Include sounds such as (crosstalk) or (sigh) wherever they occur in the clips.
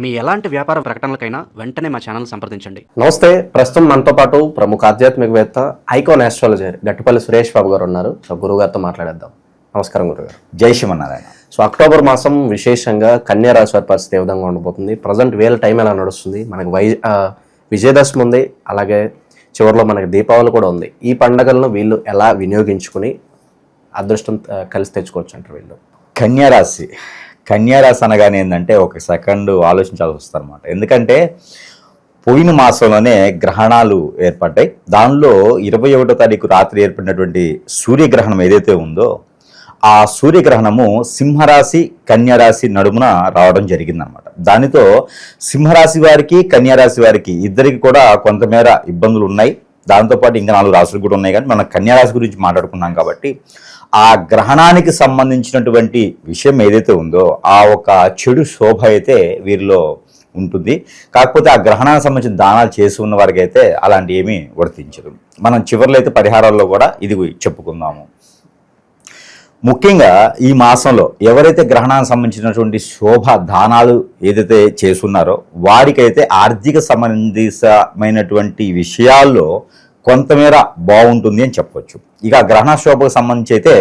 మీ ఎలాంటి వ్యాపార ప్రకటనలకైనా వెంటనే మా ఛానల్ సంప్రదించండి. నమస్తే ప్రస్తుతం మనతో పాటు ప్రముఖ ఆధ్యాత్మికవేత్త ఐకాన్ ఆస్ట్రాలజీ గట్టిపల్లి సురేష్ బాబు గారు ఉన్నారు. సో గురువు గారితో మాట్లాడేద్దాం. నమస్కారం గురుగారు జై శ్రీమన్నారాయణ. సో అక్టోబర్ మాసం విశేషంగా కన్యా రాశి వారి పరిస్థితి ఏ విధంగా ఉండబోతుంది? ప్రజెంట్ వేల టైం ఎలా నడుస్తుంది? మనకి వై విజయదశమి ఉంది. అలాగే చివరిలో మనకి దీపావళి కూడా ఉంది. ఈ పండగలను వీళ్ళు ఎలా వినియోగించుకుని అదృష్టం కలిసి తెచ్చుకోవచ్చు అంటారు వీళ్ళు? కన్యారాశి కన్యారాశి అనగానే ఏంటంటే ఒక సెకండ్ ఆలోచించాల్సి వస్తుంది అనమాట ఎందుకంటే పోయిన మాసంలోనే గ్రహణాలు ఏర్పడ్డాయి. దానిలో ఇరవై ఒకటో తారీఖు రాత్రి ఏర్పడినటువంటి సూర్యగ్రహణం ఏదైతే ఉందో ఆ సూర్యగ్రహణము సింహరాశి కన్యారాశి నడుమున రావడం జరిగిందనమాట దానితో సింహరాశి వారికి కన్యారాశి వారికి ఇద్దరికి కూడా కొంతమేర ఇబ్బందులు ఉన్నాయి దాంతోపాటు ఇంకా నాలుగు రాశులు కూడా ఉన్నాయి. కానీ మనం కన్యారాశి గురించి మాట్లాడుకున్నాం కాబట్టి ఆ గ్రహణానికి సంబంధించినటువంటి విషయం ఏదైతే ఉందో ఆ ఒక చెడు శోభ అయితే వీరిలో ఉంటుంది. కాకపోతే ఆ గ్రహణానికి సంబంధించిన దానాలు చేసి ఉన్న వారికి అయితే అలాంటి ఏమీ వర్తించదు. మనం చివరిలో అయితే పరిహారాల్లో కూడా ఇది చెప్పుకుందాము. ముఖ్యంగా ఈ మాసంలో ఎవరైతే గ్రహణానికి సంబంధించినటువంటి శోభ దానాలు ఏదైతే చేస్తున్నారో వారికైతే ఆర్థిక సంబంధితమైనటువంటి విషయాల్లో కొంతమేర బాగుంటుంది అని చెప్పొచ్చు. ఇక గ్రహణ శోభకు సంబంధించి అయితే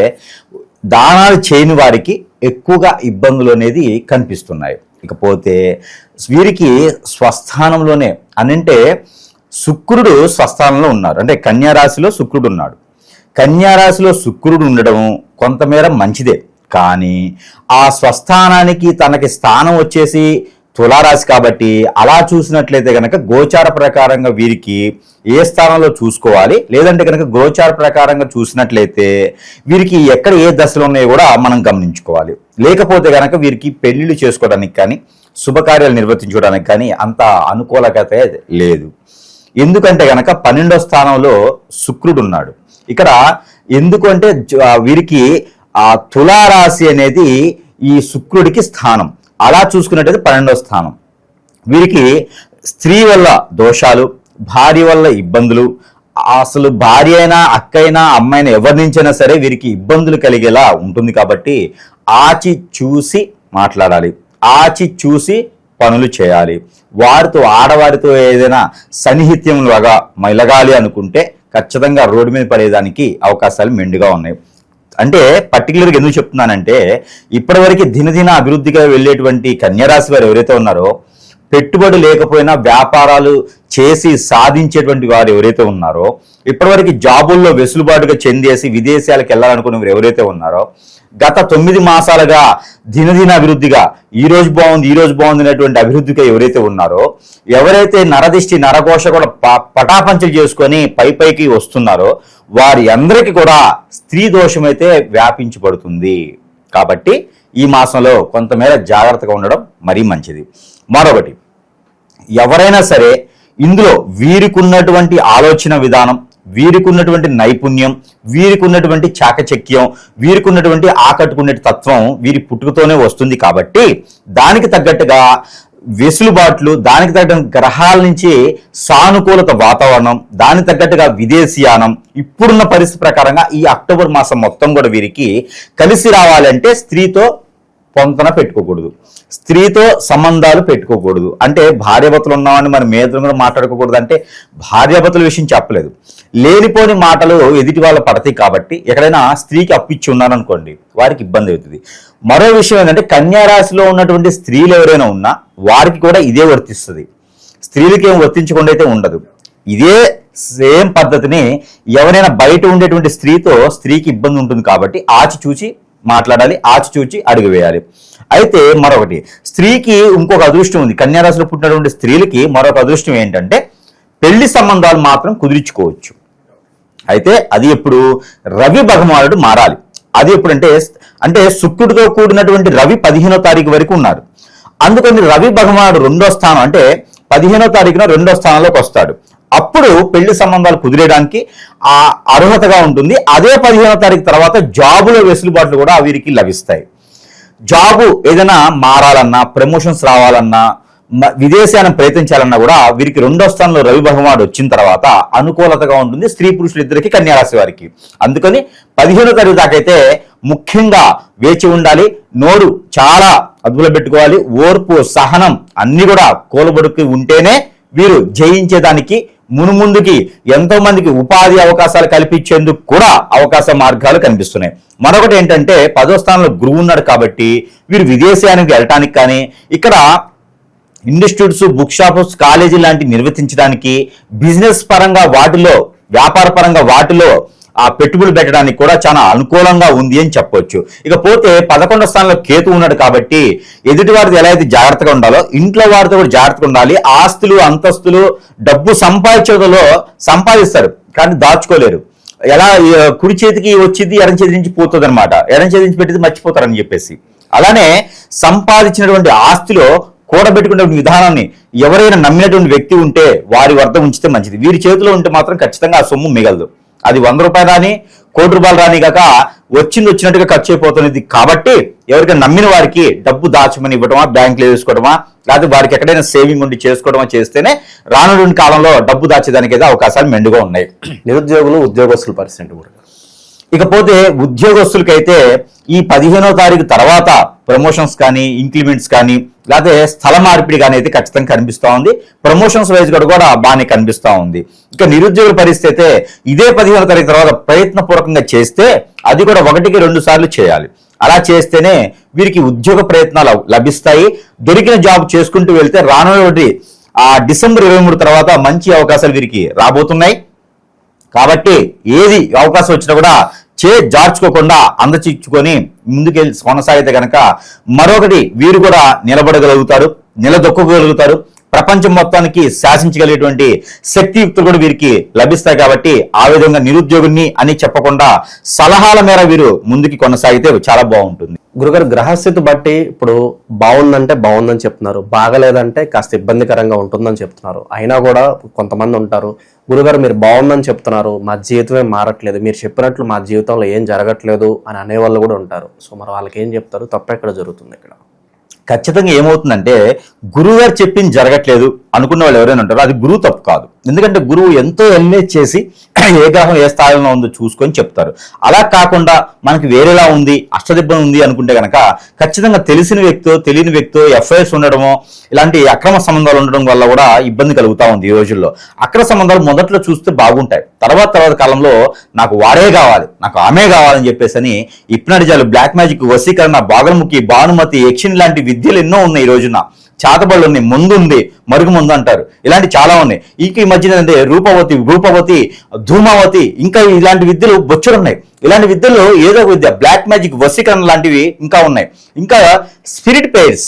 దానాలు చేయని వారికి ఎక్కువగా ఇబ్బందులు అనేది కనిపిస్తున్నాయి. ఇకపోతే వీరికి స్వస్థానంలోనే అనంటే శుక్రుడు స్వస్థానంలో ఉన్నారు. అంటే కన్యారాశిలో శుక్రుడు ఉన్నాడు. కన్యారాశిలో శుక్రుడు ఉండడం కొంతమేర మంచిదే. కానీ ఆ స్వస్థానానికి తనకి స్థానం వచ్చేసి తులారాశి కాబట్టి అలా చూసినట్లయితే కనుక గోచార ప్రకారంగా వీరికి ఏ స్థానంలో చూసుకోవాలి? లేదంటే కనుక గోచార ప్రకారంగా చూసినట్లయితే వీరికి ఎక్కడ ఏ దశలో ఉన్నాయో కూడా మనం గమనించుకోవాలి. లేకపోతే కనుక వీరికి పెళ్ళిళ్ళు చేసుకోవడానికి కానీ శుభకార్యాలు నిర్వర్తించుకోవడానికి కానీ అంత అనుకూలత లేదు. ఎందుకంటే కనుక పన్నెండో స్థానంలో శుక్రుడు ఉన్నాడు. ఇక్కడ ఎందుకంటే ఆ వీరికి ఆ తులారాశి అనేది ఈ శుక్రుడికి స్థానం. అలా చూసుకున్నట్టయితే పన్నెండో స్థానం. వీరికి స్త్రీ వల్ల దోషాలు భార్య వల్ల ఇబ్బందులు అసలు భార్య అయినా అక్క అయినా అమ్మాయినా ఎవరి నుంచైనా సరే వీరికి ఇబ్బందులు కలిగేలా ఉంటుంది కాబట్టి ఆచి చూసి మాట్లాడాలి. ఆచి చూసి పనులు చేయాలి. వారితో ఆడవారితో ఏదైనా సన్నిహిత్యం లాగా మెలగాలి అనుకుంటే ఖచ్చితంగా రోడ్డు మీద పడేదానికి అవకాశాలు మెండుగా ఉన్నాయి. అంటే పర్టికులర్గా ఎందుకు చెప్తున్నానంటే ఇప్పటివరకు దినదిన అభివృద్ధిగా వెళ్ళేటువంటి కన్యరాశి వారు ఎవరైతే ఉన్నారో పెట్టుబడి లేకపోయినా వ్యాపారాలు చేసి సాధించేటువంటి వారు ఎవరైతే ఉన్నారో ఇప్పటివరకు జాబుల్లో వెసులుబాటుగా చెందేసి విదేశాలకు వెళ్ళాలనుకునే వారు ఎవరైతే ఉన్నారో గత తొమ్మిది మాసాలుగా దినదిన అభివృద్ధిగా ఈ రోజు బాగుంది ఈ రోజు బాగుంది అనేటువంటి అభివృద్ధిగా ఎవరైతే ఉన్నారో ఎవరైతే నరదిష్టి నరకోశ కూడా ప- పటాపంచలు చేసుకొని పై పైకి వస్తున్నారో వారి అందరికీ కూడా స్త్రీ దోషం అయితే వ్యాపించబడుతుంది. కాబట్టి ఈ మాసంలో కొంతమేర జాగ్రత్తగా ఉండడం మరీ మంచిది. మరొకటి ఎవరైనా సరే ఇందులో వీరికున్నటువంటి ఆలోచన విధానం వీరికి ఉన్నటువంటి నైపుణ్యం వీరికి ఉన్నటువంటి చాకచక్యం వీరికున్నటువంటి ఆకట్టుకునే తత్వం వీరి పుట్టుకతోనే వస్తుంది కాబట్టి దానికి తగ్గట్టుగా వెసులుబాట్లు దానికి తగ్గ గ్రహాల నుంచి సానుకూలత వాతావరణం దానికి తగ్గట్టుగా విదేశీయానం ఇప్పుడున్న పరిస్థితి ప్రకారంగా ఈ అక్టోబర్ మాసం మొత్తం కూడా వీరికి కలిసి రావాలంటే స్త్రీతో పొంతన పెట్టుకోకూడదు. స్త్రీతో సంబంధాలు పెట్టుకోకూడదు. అంటే భార్యభర్తలు ఉన్నామని మనం మేదరం కూడా మాట్లాడుకోకూడదు అంటే భార్యాభర్తల విషయం చెప్పలేదు. లేనిపోని మాటలు ఎదుటి వాళ్ళు పడతాయి కాబట్టి ఎక్కడైనా స్త్రీకి అప్పిచ్చి ఉన్నారనుకోండి వారికి ఇబ్బంది అవుతుంది. మరో విషయం ఏంటంటే కన్యారాశిలో ఉన్నటువంటి స్త్రీలు ఎవరైనా ఉన్నా వారికి కూడా ఇదే వర్తిస్తుంది. స్త్రీలకి ఏం వర్తించకుండా అయితే ఉండదు. ఇదే సేమ్ పద్ధతిని ఎవరైనా బయట ఉండేటువంటి స్త్రీతో స్త్రీకి ఇబ్బంది ఉంటుంది కాబట్టి ఆచి చూచి మాట్లాడాలి ఆచి చూచి అడుగు వేయాలి. అయితే మరొకటి స్త్రీకి ఇంకొక అదృష్టం ఉంది. కన్యారాశిలో పుట్టినటువంటి స్త్రీలకి మరొక అదృష్టం ఏంటంటే పెళ్ళి సంబంధాలు మాత్రం కుదిర్చుకోవచ్చు. అయితే అది ఎప్పుడు? రవి భగవానుడు మారాలి. అది ఎప్పుడంటే అంటే శుక్రుడితో కూడినటువంటి రవి పదిహేనో తారీఖు వరకు ఉన్నారు. అందుకని రవి భగవానుడు రెండో స్థానం అంటే పదిహేనో తారీఖున రెండో స్థానంలోకి వస్తాడు. అప్పుడు పెళ్ళి సంబంధాలు కుదిరేయడానికి ఆ అర్హతగా ఉంటుంది. అదే పదిహేనో తారీఖు తర్వాత జాబులో వెసులుబాట్లు కూడా వీరికి లభిస్తాయి. జాబు ఏదైనా మారాలన్నా ప్రమోషన్స్ రావాలన్నా విదేశాన్ని ప్రయత్నించాలన్నా కూడా వీరికి రెండో స్థానంలో రవి భగవానుడు వచ్చిన తర్వాత అనుకూలతగా ఉంటుంది స్త్రీ పురుషులు ఇద్దరికి కన్యారాశి వారికి. అందుకని పదిహేను తరగతి దాకైతే ముఖ్యంగా వేచి ఉండాలి నోరు చాలా అదుపులో పెట్టుకోవాలి ఓర్పు సహనం అన్ని కూడా కోలబడుకు ఉంటేనే వీరు జయించేదానికి మునుముందుకి ఎంతో మందికి ఉపాధి అవకాశాలు కల్పించేందుకు కూడా అవకాశ మార్గాలు కనిపిస్తున్నాయి. మరొకటి ఏంటంటే పదో స్థానంలో గురువు ఉన్నాడు కాబట్టి వీరు విదేశానికి వెళ్ళటానికి కానీ ఇక్కడ ఇన్స్టిట్యూట్స్ బుక్ షాప్స్ కాలేజీ లాంటివి నిర్వర్తించడానికి బిజినెస్ పరంగా వాటిలో వ్యాపార పరంగా వాటిలో ఆ పెట్టుబడులు పెట్టడానికి కూడా చాలా అనుకూలంగా ఉంది అని చెప్పొచ్చు. ఇకపోతే పదకొండో స్థానంలో కేతు ఉన్నాడు కాబట్టి ఎదుటి వారితో ఎలా అయితే జాగ్రత్తగా ఉండాలో ఇంట్లో వారితో కూడా జాగ్రత్తగా ఉండాలి. ఆస్తులు అంతస్తులు డబ్బు సంపాదించడంలో సంపాదిస్తారు కానీ దాచుకోలేరు. ఎలా కుడి చేతికి వచ్చింది ఎడం చేతి నుంచి పోతుంది అనమాట ఎడం చేతి నుంచి పెట్టింది మర్చిపోతారని చెప్పేసి. అలానే సంపాదించినటువంటి ఆస్తిలో కూడబెట్టుకునే విధానాన్ని ఎవరైనా నమ్మినటువంటి వ్యక్తి ఉంటే వారి వద్ద ఉంచితే మంచిది. వీరి చేతిలో ఉంటే మాత్రం ఖచ్చితంగా ఆ సొమ్ము మిగలదు. అది వంద రూపాయలు రాని కోటి రూపాయలు రాని కాక వచ్చింది వచ్చినట్టుగా ఖర్చు అయిపోతున్నది. కాబట్టి ఎవరికైనా నమ్మిన వారికి డబ్బు దాచమని ఇవ్వడమా బ్యాంకులో వేసుకోవడమా లేకపోతే వారికి ఎక్కడైనా సేవింగ్ ఉండి చేసుకోవడమా చేస్తేనే రానున్న కాలంలో డబ్బు దాచేదానికి అయితే అవకాశాలు మెండుగా ఉన్నాయి. నిరుద్యోగులు ఉద్యోగస్తుల పరిస్థితి గురుగారు ఇకపోతే ఉద్యోగస్తులకైతే ఈ పదిహేనో తారీఖు తర్వాత ప్రమోషన్స్ కానీ ఇంక్రిమెంట్స్ కానీ లేకపోతే స్థల మార్పిడి అనేది ఖచ్చితంగా కనిపిస్తూ ఉంది. ప్రమోషన్స్ వైజ్ కూడా కూడా బాగానే కనిపిస్తూ ఉంది. ఇక నిరుద్యోగుల పరిస్థితి అయితే ఇదే పదిహేను తరగతి తర్వాత ప్రయత్నపూర్వకంగా చేస్తే అది కూడా ఒకటికి రెండు సార్లు చేయాలి. అలా చేస్తేనే వీరికి ఉద్యోగ ప్రయత్నాలు లభిస్తాయి. దొరికిన జాబ్ చేసుకుంటూ వెళ్తే రానున్నటువంటి ఆ డిసెంబర్ ఇరవై మూడు తర్వాత మంచి అవకాశాలు వీరికి రాబోతున్నాయి. కాబట్టి ఏది అవకాశం వచ్చినా కూడా చే జార్చుకోకుండా అందచిచ్చుకొని ముందుకెళ్ళి కొనసాగితే కనుక మరొకటి వీరు కూడా నిలబడగలుగుతారు నిలదొక్కగలుగుతారు. ప్రపంచం మొత్తానికి శాసించగలిగేటువంటి శక్తియుక్తులు కూడా వీరికి లభిస్తాయి కాబట్టి ఆ విధంగా నిరుద్యోగిని అని చెప్పకుండా సలహాల మేర వీరు ముందుకి కొనసాగితే చాలా బాగుంటుంది. గురుగారు గ్రహస్థితి బట్టి ఇప్పుడు బాగుందంటే బాగుందని చెప్తున్నారు. బాగలేదంటే కాస్త ఇబ్బందికరంగా ఉంటుందని చెప్తున్నారు. అయినా కూడా కొంతమంది ఉంటారు గురుగారు మీరు బాగుందని చెప్తున్నారు. మా జీవితమే మారట్లేదు. మీరు చెప్పినట్లు మా జీవితంలో ఏం జరగట్లేదు అని అనేవాళ్ళు కూడా ఉంటారు. సో మరి వాళ్ళకి ఏం చెప్తారు? తప్ప ఎక్కడ జరుగుతుంది ఇక్కడ. ఖచ్చితంగా ఏమవుతుందంటే గురువు గారు చెప్పింది జరగట్లేదు అనుకున్న వాళ్ళు ఎవరైనా ఉంటారో అది గురువు తప్పు కాదు. ఎందుకంటే గురువు ఎంతో ఎల్ఏజ్ చేసి (clears throat) ఏ గ్రహం ఏ స్థాయిలో ఉందో చూసుకొని చెప్తారు. అలా కాకుండా మనకి వేరేలా ఉంది అష్టదిబ్బం ఉంది అనుకుంటే కనుక ఖచ్చితంగా తెలిసిన వ్యక్తితో తెలియని వ్యక్తితో ఎఫ్ఐఎస్ ఉండడమో ఇలాంటి అక్రమ సంబంధాలు ఉండడం వల్ల కూడా ఇబ్బంది కలుగుతా ఉంది ఈ రోజుల్లో. అక్రమ సంబంధాలు మొదట్లో చూస్తే బాగుంటాయి. తర్వాత తర్వాత కాలంలో నాకు వాడే కావాలి నాకు ఆమె కావాలని చెప్పేసి అని ఇప్నడిజాలు బ్లాక్ మ్యాజిక్ వశీకరణ బాగలముఖి భానుమతి యక్షిన్ లాంటి విద్యలు ఎన్నో ఉన్నాయి ఈ రోజున. చేతబడులు ఉన్నాయి ముందు ఉంది మరుగు ముందు అంటారు. ఇలాంటి చాలా ఉన్నాయి. ఈ మధ్యన అంటే రూపవతి రూపవతి ధూమావతి ఇంకా ఇలాంటి విద్యలు బొచ్చుడు ఉన్నాయి. ఇలాంటి విద్యలు ఏదో ఒక విద్య బ్లాక్ మ్యాజిక్ వశీకరణ లాంటివి ఇంకా ఉన్నాయి. ఇంకా స్పిరిట్ పేర్స్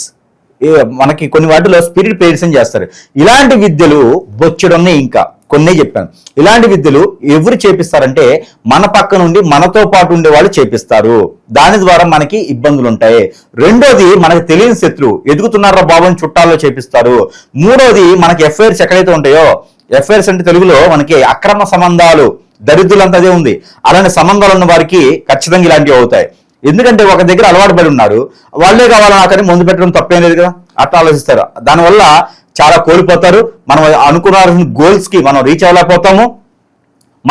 మనకి కొన్ని వాటిలో స్పిరిట్ పేర్స్ అని చేస్తారు. ఇలాంటి విద్యలు బొచ్చుడు ఉన్నాయి ఇంకా. కొన్ని చెప్పాను. ఇలాంటి విద్యలు ఎవరు చేపిస్తారంటే మన పక్క నుండి మనతో పాటు ఉండే వాళ్ళు చేపిస్తారు. దాని ద్వారా మనకి ఇబ్బందులు ఉంటాయి. రెండోది మనకి తెలియని శత్రువు ఎదుగుతున్నారా బాబు అని చుట్టాల్లో చేపిస్తారు. మూడోది మనకి ఎఫ్ఐఆర్స్ ఎక్కడైతే ఉంటాయో ఎఫ్ఐఆర్స్ అంటే తెలుగులో మనకి అక్రమ సంబంధాలు దరిద్రులంతా అదే ఉంది. అలాంటి సంబంధాలు ఉన్న వారికి ఖచ్చితంగా ఇలాంటివి అవుతాయి. ఎందుకంటే ఒక దగ్గర అలవాటు పడి ఉన్నారు. వాళ్ళే కావాలి నాకని ముందు పెట్టడం తప్పేం లేదు కదా. అట్లా ఆలోచిస్తారు. దానివల్ల చాలా కోల్పోతారు. మనం అనుకున్న గోల్స్కి మనం రీచ్ అవ్వలేకపోతాము.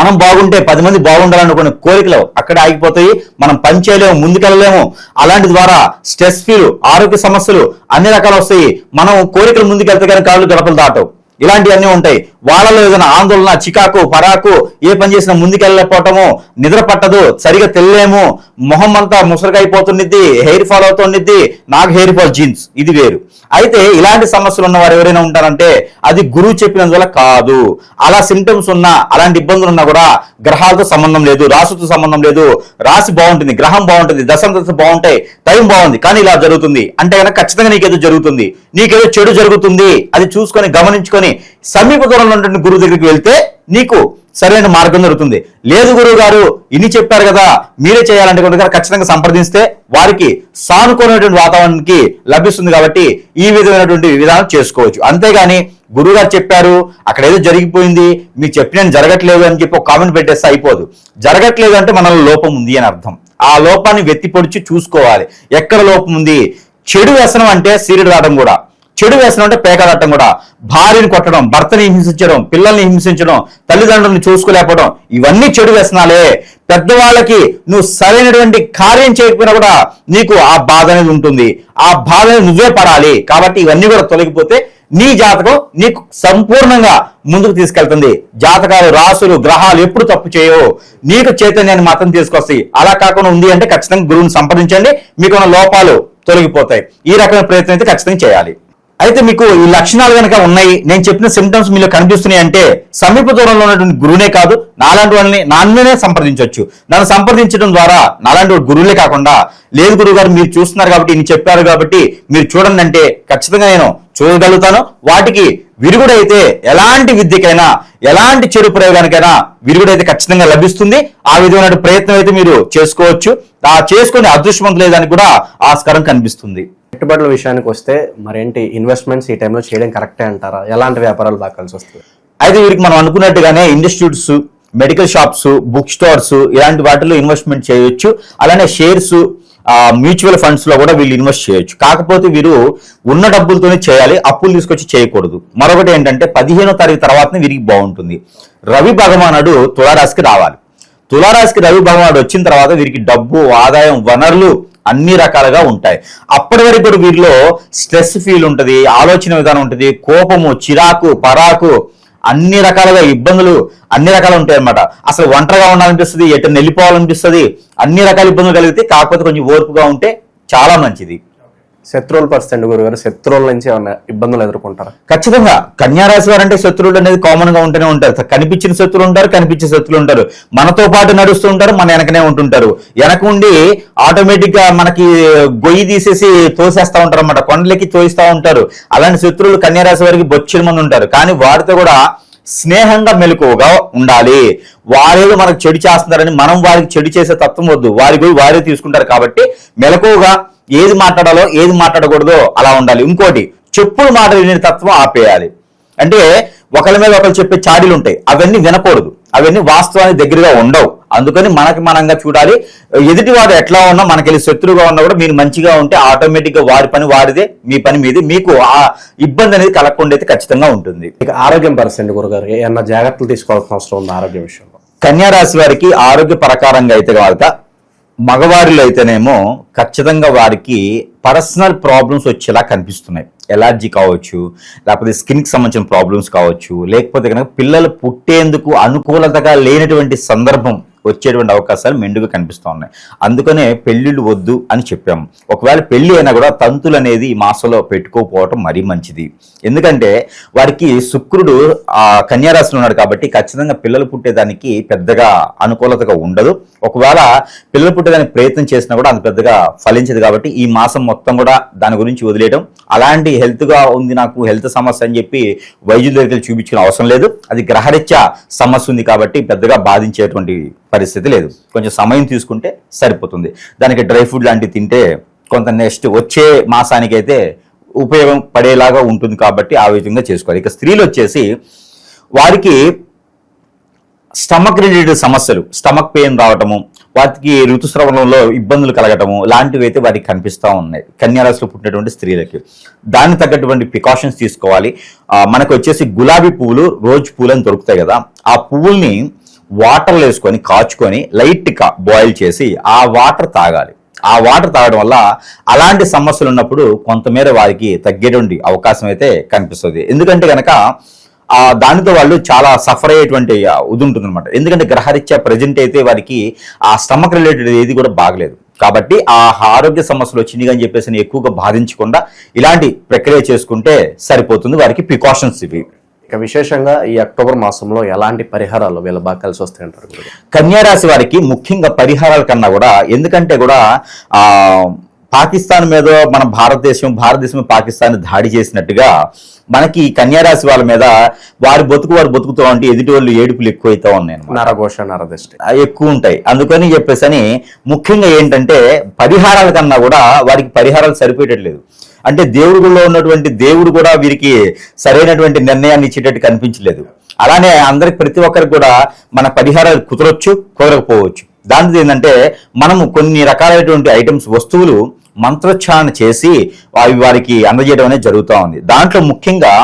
మనం బాగుంటే పది మంది బాగుండాలనుకునే కోరికలు అక్కడే ఆగిపోతాయి. మనం పని చేయలేము ముందుకెళ్ళలేము. అలాంటి ద్వారా స్ట్రెస్ ఫీల్ ఆరోగ్య సమస్యలు అన్ని రకాలు వస్తాయి. మనం కోరికలు ముందుకెళ్తే కానీ కాళ్ళు గడపలు దాటవు. ఇలాంటివన్నీ ఉంటాయి. వాళ్ళలో ఏదైనా ఆందోళన చికాకు పరాకు ఏ పని చేసినా ముందుకెళ్ళకపోవటము నిద్ర పట్టదు సరిగా తెల్లేము మొహం అంతా ముసరగా అయిపోతుండిద్ది హెయిర్ ఫాల్ అవుతుండిద్ది నాకు హెయిర్ ఫాల్ జీన్స్ ఇది వేరు. అయితే ఇలాంటి సమస్యలు ఉన్న వారు ఎవరైనా ఉంటారంటే అది గురువు చెప్పినందువల్ల కాదు. అలా సిమ్టమ్స్ ఉన్నా అలాంటి ఇబ్బందులు ఉన్నా కూడా గ్రహాలతో సంబంధం లేదు రాసుతో సంబంధం లేదు. రాశి బాగుంటుంది గ్రహం బాగుంటుంది దశ బాగుంటాయి టైం బాగుంది కానీ ఇలా జరుగుతుంది. అంటే కనుక ఖచ్చితంగా నీకేదో జరుగుతుంది నీకేదో చెడు జరుగుతుంది అది చూసుకొని గమనించుకొని సమీప దూరంలో ఉన్నటువంటి గురువు దగ్గరికి వెళ్తే నీకు సరైన మార్గం దొరుకుతుంది. లేదు గురువు గారు ఇన్ని చెప్పారు కదా మీరే చేయాలంటే కనుక ఖచ్చితంగా సంప్రదిస్తే వారికి సానుకూలమైనటువంటి వాతావరణానికి లభిస్తుంది కాబట్టి ఈ విధమైనటువంటి విధానం చేసుకోవచ్చు. అంతేగాని గురువు గారు చెప్పారు అక్కడ ఏదో జరిగిపోయింది మీకు చెప్పిన జరగట్లేదు అని చెప్పి ఒక కామెంట్ పెట్టేస్తే అయిపోదు. జరగట్లేదు అంటే మనలో లోపం ఉంది అని అర్థం. ఆ లోపాన్ని వెత్తి పొడిచి చూసుకోవాలి. ఎక్కడ లోపం ఉంది? చెడు వ్యసనం అంటే సీరియడ్ రావడం కూడా. చెడు వేసిన అంటే పేకాడటం కూడా. భార్యను కొట్టడం భర్తని హింసించడం పిల్లల్ని హింసించడం తల్లిదండ్రులను చూసుకోలేకపోవడం ఇవన్నీ చెడు వ్యసనాలే. పెద్దవాళ్ళకి నువ్వు సరైనటువంటి కార్యం చేయకపోయినా కూడా నీకు ఆ బాధ అనేది ఉంటుంది. ఆ బాధ నువ్వే పడాలి. కాబట్టి ఇవన్నీ కూడా తొలగిపోతే నీ జాతకం నీకు సంపూర్ణంగా ముందుకు తీసుకెళ్తుంది. జాతకాలు రాసులు గ్రహాలు ఎప్పుడు తప్పు చేయవు. నీకు చైతన్యాన్ని మాత్రం తీసుకొస్తాయి. అలా కాకుండా ఉంది అంటే ఖచ్చితంగా గురువుని సంప్రదించండి. మీకు ఉన్న లోపాలు తొలగిపోతాయి. ఈ రకమైన ప్రయత్నం అయితే ఖచ్చితంగా చేయాలి. అయితే మీకు ఈ లక్షణాలు కనుక ఉన్నాయి నేను చెప్పిన సిమ్టమ్స్ మీలో కనిపిస్తున్నాయి అంటే సమీప దూరంలో ఉన్నటువంటి గురువునే కాదు నాలాంటి వాళ్ళని నన్నునే సంప్రదించవచ్చు నన్ను సంప్రదించడం ద్వారా నాలాంటి గురువులే కాకుండా లేదు గురువు గారు మీరు చూస్తున్నారు కాబట్టి ఇన్ని చెప్పారు కాబట్టి మీరు చూడండి అంటే ఖచ్చితంగా నేను చూడగలుగుతాను. వాటికి విరుగుడైతే ఎలాంటి విద్యకైనా ఎలాంటి చెడు ప్రయోగానికైనా విరుగుడైతే ఖచ్చితంగా లభిస్తుంది. ఆ విధమైన ప్రయత్నం అయితే మీరు చేసుకోవచ్చు. ఆ చేసుకునే అదృష్టవంతులేదానికి కూడా ఆస్కారం కనిపిస్తుంది. పెట్టుబడుల విషయానికి వస్తే మరేంటి ఇన్వెస్ట్మెంట్స్ ఈ టైంలో చేయడం కరెక్టే అంటారా? ఎలాంటి వ్యాపారాలు బాగా కలిసి వస్తుంది అయితే వీరికి మనం అనుకున్నట్టుగానే institutes medical shops book stores ఇలాంటి వాటిలో ఇన్వెస్ట్మెంట్ చేయొచ్చు. అలానే షేర్స్ మ్యూచువల్ ఫండ్స్లో కూడా వీళ్ళు ఇన్వెస్ట్ చేయొచ్చు. కాకపోతే వీరు ఉన్న డబ్బులతోనే చేయాలి అప్పులు తీసుకొచ్చి చేయకూడదు. మరొకటి ఏంటంటే పదిహేనో తారీఖు తర్వాతనే వీరికి బాగుంటుంది. రవి భగవానుడు తులారాశికి రావాలి. తులారాశికి రవి భగవానుడు వచ్చిన తర్వాత వీరికి డబ్బు ఆదాయం వనరులు అన్ని రకాలుగా ఉంటాయి. అప్పటి వరకు కూడా వీరిలో స్ట్రెస్ ఫీల్ ఉంటుంది ఆలోచన విధానం ఉంటుంది కోపము చిరాకు పరాకు అన్ని రకాలుగా ఇబ్బందులు అన్ని రకాలు ఉంటాయి అన్నమాట. అసలు ఒంటరిగా ఉండాలనిపిస్తుంది ఎటు వెళ్ళిపోవాలనిపిస్తుంది అన్ని రకాల ఇబ్బందులు కలిగితే కాకపోతే కొంచెం ఓర్పుగా ఉంటే చాలా మంచిది. శత్రువుల పరిస్థితి గురుగారు శత్రువుల నుంచి ఏమైనా ఇబ్బందులు ఎదుర్కొంటారా? ఖచ్చితంగా. కన్యారాశి వారు అంటే శత్రువులు అనేది కామన్గా ఉంటూనే ఉంటారు. కనిపించిన శత్రువులు ఉంటారు కనిపించే శత్రువులు ఉంటారు. మనతో పాటు నడుస్తూ ఉంటారు మన వెనకనే ఉంటుంటారు. వెనక ఉండి ఆటోమేటిక్గా మనకి గొయ్యి తీసేసి తోసేస్తా ఉంటారు అన్నమాట కొండలకి తోయిస్తా ఉంటారు. అలాంటి శత్రువులు కన్యారాశి వారికి బొచ్చిన మంది ఉంటారు. కానీ వారితో కూడా స్నేహంగా మెలకువగా ఉండాలి. వారేదో మనకు చెడు చేస్తున్నారని మనం వారికి చెడు చేసే తత్వం వద్దు. వారి పోయి వారే తీసుకుంటారు కాబట్టి మెలకువగా ఏది మాట్లాడాలో ఏది మాట్లాడకూడదో అలా ఉండాలి. ఇంకోటి చెప్పుడు మాట వినే తత్వం ఆపేయాలి. అంటే ఒకరి మీద ఒకరు చెప్పే చాడీలు ఉంటాయి. అవన్నీ వినకూడదు. అవన్నీ వాస్తవానికి దగ్గరగా ఉండవు. అందుకని మనకి మనంగా చూడాలి. ఎదుటివాడు ఎట్లా ఉన్నా మనకి శత్రువుగా ఉన్నా కూడా మీరు మంచిగా ఉంటే ఆటోమేటిక్గా వారి పని వారిదే మీ పని మీదే. మీకు ఆ ఇబ్బంది అనేది కలగకుండా అయితే ఖచ్చితంగా ఉంటుంది. ఇక ఆరోగ్యం పరిస్థితి గురుగారు. ఏమన్నా జాగ్రత్తలు తీసుకోవాల్సిన అవసరం ఉంది ఆరోగ్య విషయంలో? కన్యా రాశి వారికి ఆరోగ్య ప్రకారంగా అయితే కనుక మగవారిలో అయితేనేమో ఖచ్చితంగా వారికి పర్సనల్ ప్రాబ్లమ్స్ వచ్చేలా కనిపిస్తున్నాయి. ఎలర్జీ కావచ్చు లేకపోతే స్కిన్కి సంబంధించిన ప్రాబ్లమ్స్ కావచ్చు లేకపోతే కనుక పిల్లలు పుట్టేందుకు అనుకూలతగా లేనటువంటి సందర్భం వచ్చేటువంటి అవకాశాలు మెండుగా కనిపిస్తూ ఉన్నాయి. అందుకనే పెళ్ళిళ్ళు వద్దు అని చెప్పాము ఒకవేళ పెళ్ళి అయినా కూడా తంతులు అనేది ఈ మాసంలో పెట్టుకోకపోవటం మరీ మంచిది. ఎందుకంటే వారికి శుక్రుడు ఆ కన్యారాశిలో ఉన్నాడు కాబట్టి ఖచ్చితంగా పిల్లలు పుట్టేదానికి పెద్దగా అనుకూలతగా ఉండదు. ఒకవేళ పిల్లలు పుట్టేదానికి ప్రయత్నం చేసినా కూడా అంత పెద్దగా ఫలించదు కాబట్టి ఈ మాసం మొత్తం కూడా దాని గురించి వదిలేయడం అలాంటి హెల్త్గా ఉంది నాకు హెల్త్ సమస్య అని చెప్పి వైద్యుల దగ్గర చూపించుకునే అవసరం లేదు. అది గ్రహరీత్యా సమస్య ఉంది కాబట్టి పెద్దగా బాధించేటువంటి పరిస్థితి లేదు. కొంచెం సమయం తీసుకుంటే సరిపోతుంది. దానికి డ్రై ఫుడ్ లాంటివి తింటే కొంత నెక్స్ట్ వచ్చే మాసానికైతే ఉపయోగం పడేలాగా ఉంటుంది కాబట్టి ఆ విధంగా చేసుకోవాలి. ఇక స్త్రీలు వచ్చేసి వారికి స్టమక్ రిలేటెడ్ సమస్యలు స్టమక్ పెయిన్ రావటము వాటికి ఋతుస్రవణంలో ఇబ్బందులు కలగటము లాంటివి అయితే వారికి కనిపిస్తూ ఉన్నాయి. కన్యారాశిలో పుట్టినటువంటి స్త్రీలకి. దానికి తగ్గటువంటి ప్రికాషన్స్ తీసుకోవాలి. మనకు వచ్చేసి గులాబీ పువ్వులు రోజు పువ్వులు అని దొరుకుతాయి కదా. ఆ పువ్వుల్ని వాటర్లో వేసుకొని కాచుకొని లైట్గా బాయిల్ చేసి ఆ వాటర్ తాగాలి. ఆ వాటర్ తాగడం వల్ల అలాంటి సమస్యలు ఉన్నప్పుడు కొంతమేర వారికి తగ్గేటువంటి అవకాశం అయితే కనిపిస్తుంది. ఎందుకంటే కనుక దానితో వాళ్ళు చాలా సఫర్ అయ్యేటువంటి ఇది ఉంటుంది అనమాట ఎందుకంటే గ్రహరీత్యా ప్రజెంట్ అయితే వారికి ఆ స్టమక్ రిలేటెడ్ ఏది కూడా బాగలేదు. కాబట్టి ఆ ఆరోగ్య సమస్యలు వచ్చింది అని చెప్పేసి అని ఎక్కువగా బాధించకుండా ఇలాంటి ప్రక్రియ చేసుకుంటే సరిపోతుంది. వారికి ప్రికాషన్స్ ఇవి. ఇక విశేషంగా ఈ అక్టోబర్ మాసంలో ఎలాంటి పరిహారాలు వీళ్ళు బాగా కలిసి వస్తాయి అంటారు గురుగారు కన్యారాశి వారికి ముఖ్యంగా పరిహారాల కన్నా కూడా ఎందుకంటే కూడా ఆ పాకిస్తాన్ మీద మన భారతదేశం భారతదేశం పాకిస్తాన్ దాడి చేసినట్టుగా మనకి ఈ కన్యారాశి వాళ్ళ మీద వారి బతుకు వారు బతుకుతూ ఉంటే ఎదుటి వాళ్ళు ఏడుపులు ఎక్కువైతా ఉన్నాయి అన్నమాట. నరఘోష నరదృష్టి. ఎక్కువ ఉంటాయి. అందుకని చెప్పేసి అని ముఖ్యంగా ఏంటంటే పరిహారాల కన్నా కూడా వారికి పరిహారాలు సరిపోయేటట్లేదు. అంటే దేవుడిలో ఉన్నటువంటి దేవుడు కూడా వీరికి సరైనటువంటి నిర్ణయాన్ని ఇచ్చేటట్టు కనిపించలేదు. అలానే అందరికి ప్రతి ఒక్కరికి కూడా మన పరిహారాలు కుదరొచ్చు కుదరకపోవచ్చు. దాంతో ఏంటంటే మనము కొన్ని రకాలైనటువంటి ఐటమ్స్ వస్తువులు మంత్రోచ్చారణ చేసి అవి వారికి అందజేయడం అనేది జరుగుతూ ఉంది. దాంట్లో ముఖ్యంగా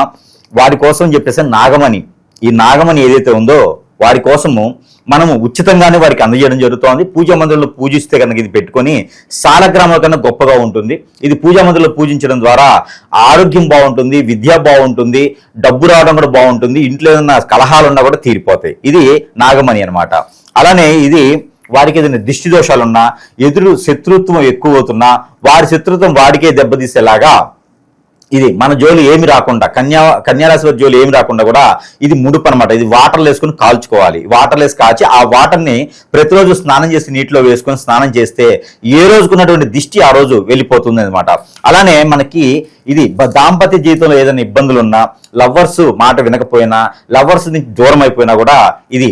వారి కోసం చెప్పేసి నాగమణి. ఈ నాగమణి ఏదైతే ఉందో వారి కోసము మనము ఉచితంగానే వారికి అందజేయడం జరుగుతోంది. పూజా మందిరంలో పూజిస్తే కనుక ఇది పెట్టుకొని సాలగ్రామం కన్నా గొప్పగా ఉంటుంది. ఇది పూజా మందిరంలో పూజించడం ద్వారా ఆరోగ్యం బాగుంటుంది విద్య బాగుంటుంది డబ్బు రావడం కూడా బాగుంటుంది. ఇంట్లో ఏదైనా కలహాలు ఉన్నా కూడా తీరిపోతాయి. ఇది నాగమణి అనమాట అలానే ఇది వారికి ఏదైనా దిష్టి దోషాలున్నా ఎదురు శత్రుత్వం ఎక్కువ అవుతున్నా వారి శత్రుత్వం వాడికే దెబ్బతీసేలాగా ఇది మన జోలి ఏమి రాకుండా కన్యా కన్యారాశి వారి జోలి ఏమి రాకుండా కూడా ఇది ముడుపు అనమాట ఇది వాటర్లు వేసుకొని కాల్చుకోవాలి. వాటర్లు వేసి కాల్చి ఆ వాటర్ని ప్రతిరోజు స్నానం చేసి నీటిలో వేసుకొని స్నానం చేస్తే ఏ రోజుకున్నటువంటి దిష్టి ఆ రోజు వెళ్ళిపోతుంది అనమాట అలానే మనకి ఇది దాంపత్య జీవితంలో ఏదైనా ఇబ్బందులు ఉన్నా లవ్వర్స్ మాట వినకపోయినా లవ్వర్స్ నుంచి దూరం అయిపోయినా కూడా ఇది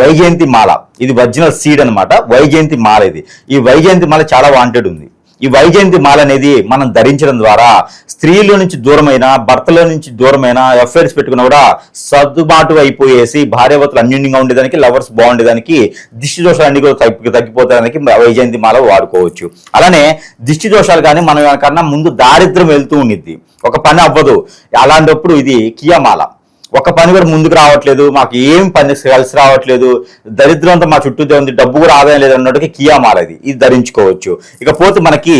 వైజయంతి మాల. ఇది ఒరిజినల్ సీడ్ అనమాట వైజయంతి మాల ఇది. ఈ వైజయంతి మాల చాలా వాంటెడ్ ఉంది. ఈ వైజయంతి మాల అనేది మనం ధరించడం ద్వారా స్త్రీల నుంచి దూరమైన భర్తల నుంచి దూరమైన ఎఫ్ఐఆర్స్ పెట్టుకున్న కూడా సర్దుబాటు అయిపోయేసి భార్యాభర్తలు అన్యూన్యంగా ఉండేదానికి లవర్స్ బాగుండేదానికి దిష్టి దోషాలన్నీ అన్ని కూడా తగ్గి తగ్గిపోతానికి వైజయంతి మాల వాడుకోవచ్చు. అలానే దిష్టి దోషాలు కానీ మనం కన్నా ముందు దారిద్ర్యం వెళ్తూ ఉండిద్ది. ఒక పని అవ్వదు. అలాంటప్పుడు ఇది కియామాల ఒక పని కూడా ముందుకు రావట్లేదు మాకు ఏం పని కలిసి రావట్లేదు దరిద్రం అంతా మా చుట్టూ ఉంది డబ్బు కూడా ఆదాయం లేదు అన్నట్టుగా కియా ఇది ఇది ధరించుకోవచ్చు. ఇకపోతే మనకి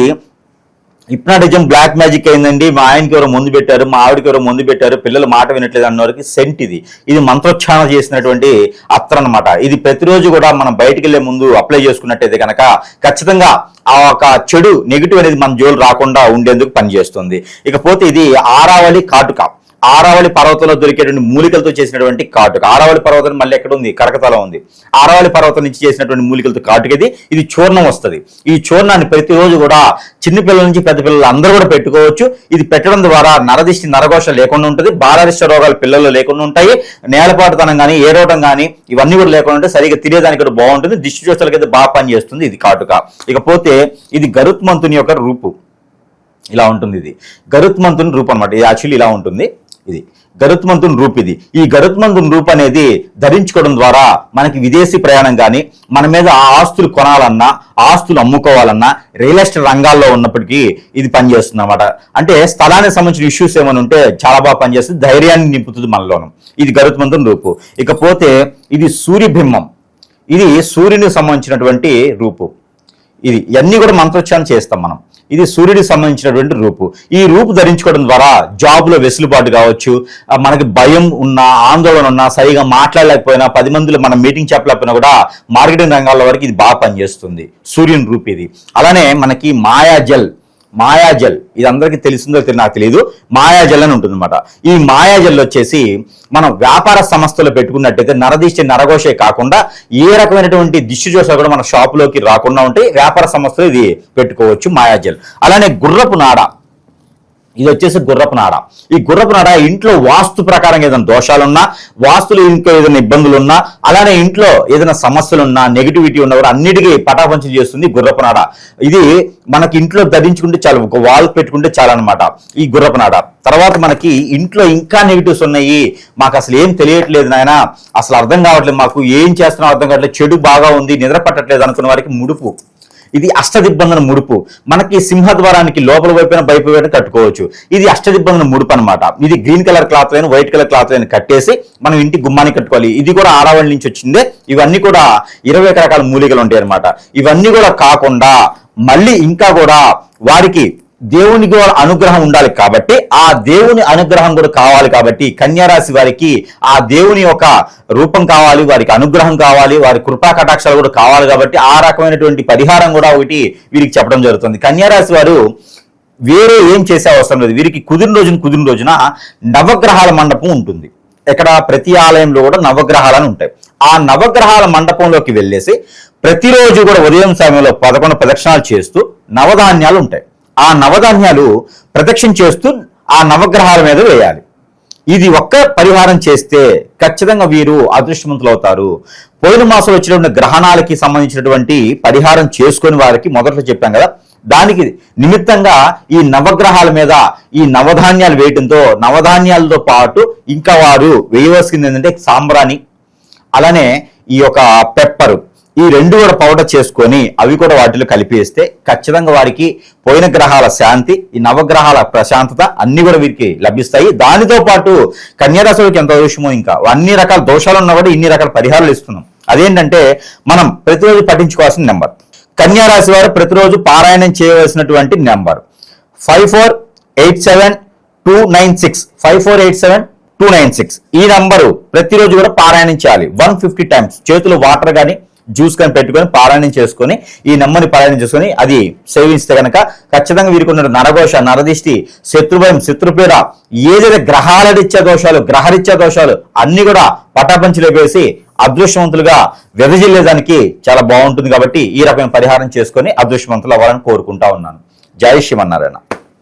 ఇప్నాటిజం బ్లాక్ మ్యాజిక్ అయిందండి మా ఆయనకి ఎవరో ముందు పెట్టారు మా ఆవిడకి ఎవరో ముందు పెట్టారు పిల్లలు మాట వినట్లేదు అన్నవారికి సెంట్ ఇది. ఇది మంత్రోచ్చారణ చేసినటువంటి అత్తర్ అన్నమాట. ఇది ప్రతిరోజు కూడా మనం బయటకు వెళ్ళే ముందు అప్లై చేసుకున్నట్టయితే కనుక ఖచ్చితంగా ఆ ఒక చెడు నెగిటివ్ అనేది మన జోలు రాకుండా ఉండేందుకు పనిచేస్తుంది. ఇకపోతే ఇది ఆరావళి కాటుక. ఆరావళి పర్వతంలో దొరికేటువంటి మూలికలతో చేసినటువంటి కాటుక. ఆరావళి పర్వతం మళ్ళీ ఎక్కడ ఉంది కరకతలో ఉంది. ఆరావళి పర్వతం నుంచి చేసినటువంటి మూలికలతో కాటుకది ఇది. ఇది చూర్ణం వస్తుంది. ఈ చూర్ణాన్ని ప్రతిరోజు కూడా చిన్నపిల్లల నుంచి పెద్ద పిల్లలు అందరూ కూడా పెట్టుకోవచ్చు. ఇది పెట్టడం ద్వారా నరదిష్టి నరఘోష లేకుండా ఉంటుంది. బాలరిష్ట రోగాలు పిల్లల్లో లేకుండా ఉంటాయి. నేలపాటుతనం కానీ ఏడవటం కానీ ఇవన్నీ కూడా లేకుండా ఉంటే సరిగ్గా తినేదానికి కూడా బాగుంటుంది. దిష్టి దోషాలకి అయితే బాగా పనిచేస్తుంది ఇది కాటుక. ఇకపోతే ఇది గరుత్మంతుని యొక్క రూపు. ఇలా ఉంటుంది ఇది. గరుత్మంతుని రూపం అనమాట ఇది యాక్చువల్లీ ఇలా ఉంటుంది. ఇది. గరుత్మంతుని రూప్ ఇది. ఈ గరుత్మంతుని రూప్ అనేది ధరించుకోవడం ద్వారా మనకి విదేశీ ప్రయాణం కానీ మన మీద ఆ ఆస్తులు కొనాలన్నా ఆస్తులు అమ్ముకోవాలన్నా రియల్ ఎస్టేట్ రంగాల్లో ఉన్నప్పటికీ ఇది పనిచేస్తుంది అనమాట అంటే స్థలానికి సంబంధించిన ఇష్యూస్ ఏమైనా ఉంటే చాలా బాగా పనిచేస్తుంది ధైర్యాన్ని నింపుతుంది మనలోనం. ఇది గరుత్మంతుని రూపు. ఇకపోతే ఇది సూర్యబింబం. ఇది సూర్యునికి సంబంధించినటువంటి రూపు. ఇది ఇవన్నీ కూడా మంత్రోచ్చారణ చేస్తాం మనం. ఇది సూర్యుడికి సంబంధించినటువంటి రూపు. ఈ రూపు ధరించుకోవడం ద్వారా జాబ్లో వెసులుబాటు కావచ్చు మనకి భయం ఉన్నా ఆందోళన ఉన్నా సరిగా మాట్లాడలేకపోయినా పది మందిలో మనం మీటింగ్ చెప్పలేకపోయినా కూడా మార్కెటింగ్ రంగాల వరకు ఇది బాగా పనిచేస్తుంది. సూర్యుని రూపు ఇది. అలానే మనకి మాయాజల్ మాయాజల్. ఇది అందరికీ తెలిసిందో నాకు తెలియదు మాయాజల్ అని ఉంటుందన్నమాట. ఈ మాయాజల్ వచ్చేసి మనం వ్యాపార సంస్థలో పెట్టుకున్నట్టయితే నరదిష్టి నరఘోషే కాకుండా ఏ రకమైనటువంటి దిష్టి దోషాలు కూడా మన షాపులోకి రాకుండా ఉంటే వ్యాపార సంస్థలు ఇది పెట్టుకోవచ్చు మాయాజల్. అలానే గుర్రపు నాడ. ఇది వచ్చేసి గుర్రపు నాడ. ఈ గుర్రపు నాడ ఇంట్లో వాస్తు ప్రకారం ఏదైనా దోషాలున్నా వాస్తులు ఇంట్లో ఏదైనా ఇబ్బందులు ఉన్నా అలానే ఇంట్లో ఏదైనా సమస్యలు ఉన్నా నెగిటివిటీ ఉన్నా కూడా అన్నిటికీ పటాపంచం చేస్తుంది గుర్రపు నాడ. ఇది మనకి ఇంట్లో ధరించుకుంటే చాలు ఒక వాల్ పెట్టుకుంటే చాలు అనమాట ఈ గుర్రపు నాడ. తర్వాత మనకి ఇంట్లో ఇంకా నెగిటివ్స్ ఉన్నాయి. మాకు అసలు ఏం తెలియట్లేదు నాయన. అసలు అర్థం కావట్లేదు మాకు. ఏం చేస్తున్నాం అర్థం కావట్లేదు. చెడు బాగా ఉంది. నిద్ర పట్టట్లేదు అనుకున్న వారికి ముడుపు. ఇది అష్టదిబ్బంధన ముడుపు. మనకి సింహద్వారానికి లోపల వైపున బయట వైపు కట్టుకోవచ్చు. ఇది అష్టదిబ్బంధన ముడుపు అనమాట ఇది green colour cloth line white colour cloth line కట్టేసి మనం ఇంటి గుమ్మానికి కట్టుకోవాలి. ఇది కూడా ఆరావళి నుంచి వచ్చిందే. ఇవన్నీ కూడా ఇరవై రకాల మూలికలు ఉంటాయి అన్నమాట ఇవన్నీ కూడా కాకుండా మళ్ళీ ఇంకా కూడా వారికి దేవునికి వాళ్ళ అనుగ్రహం ఉండాలి కాబట్టి ఆ దేవుని అనుగ్రహం కూడా కావాలి కాబట్టి కన్యారాశి వారికి ఆ దేవుని యొక్క రూపం కావాలి వారికి అనుగ్రహం కావాలి వారి కృపా కటాక్షాలు కూడా కావాలి కాబట్టి ఆ రకమైనటువంటి పరిహారం కూడా ఒకటి వీరికి చెప్పడం జరుగుతుంది. కన్యారాశి వారు వేరే ఏం చేసే అవసరం లేదు. వీరికి కుదిరిన రోజున కుదిరిన రోజున నవగ్రహాల మండపం ఉంటుంది. ఇక్కడ ప్రతి ఆలయంలో కూడా నవగ్రహాలను ఉంటాయి. ఆ నవగ్రహాల మండపంలోకి వెళ్ళేసి ప్రతిరోజు కూడా ఉదయం సమయంలో పదకొండు ప్రదక్షిణాలు చేస్తూ నవధాన్యాలు ఉంటాయి. ఆ నవధాన్యాలు ప్రదక్షిణ చేస్తూ ఆ నవగ్రహాల మీద వేయాలి. ఇది ఒక్క పరిహారం చేస్తే ఖచ్చితంగా వీరు అదృష్టవంతులు అవుతారు పోయిన మాసం వచ్చినటువంటి గ్రహణాలకి సంబంధించినటువంటి పరిహారం చేసుకుని వారికి మొదట్లో చెప్పాం కదా దానికి నిమిత్తంగా ఈ నవగ్రహాల మీద ఈ నవధాన్యాలు వేయటంతో నవధాన్యాలతో పాటు ఇంకా వారు వేయవలసింది ఏంటంటే సాంబ్రాణి అలానే ఈ యొక్క పెప్పరు. ఈ రెండు కూడా పౌడర్ చేసుకొని అవి కూడా వాటిలో కలిపేస్తే ఖచ్చితంగా వారికి పోయిన గ్రహాల శాంతి ఈ నవగ్రహాల ప్రశాంతత అన్ని కూడా వీరికి లభిస్తాయి. దానితో పాటు కన్యారాశి ఎంత దోషమో ఇంకా అన్ని రకాల దోషాలు ఉన్నా కూడా ఇన్ని రకాల పరిహారాలు ఇస్తున్నాం. అదేంటంటే మనం ప్రతిరోజు పఠించుకోవాల్సిన నెంబర్. కన్యారాశి వారు ప్రతిరోజు పారాయణం చేయవలసినటువంటి number. Five four eight seven two nine six. Five four eight seven two nine six. ఈ నంబరు ప్రతిరోజు కూడా పారాయణం చేయాలి. One fifty times. చేతులు వాటర్ కానీ జ్యూస్ కానీ పెట్టుకొని పారాయణం చేసుకొని ఈ నమ్మని పారాయణం చేసుకొని అది సేవిస్తే కనుక ఖచ్చితంగా వీరికి ఉన్న నరఘోష నరదిష్టి శత్రుభయం శత్రుపీడ ఏదైతే గ్రహాలరిత్య దోషాలు గ్రహరిత్య దోషాలు అన్ని కూడా పటాపంచిలో వేసి అదృష్టవంతులుగా వెదజిల్లేదానికి చాలా బాగుంటుంది కాబట్టి ఈ రకమైన పరిహారం చేసుకొని అదృష్టవంతులు అవ్వాలని కోరుకుంటా ఉన్నాను. జై శ్రీమన్నారాయణ.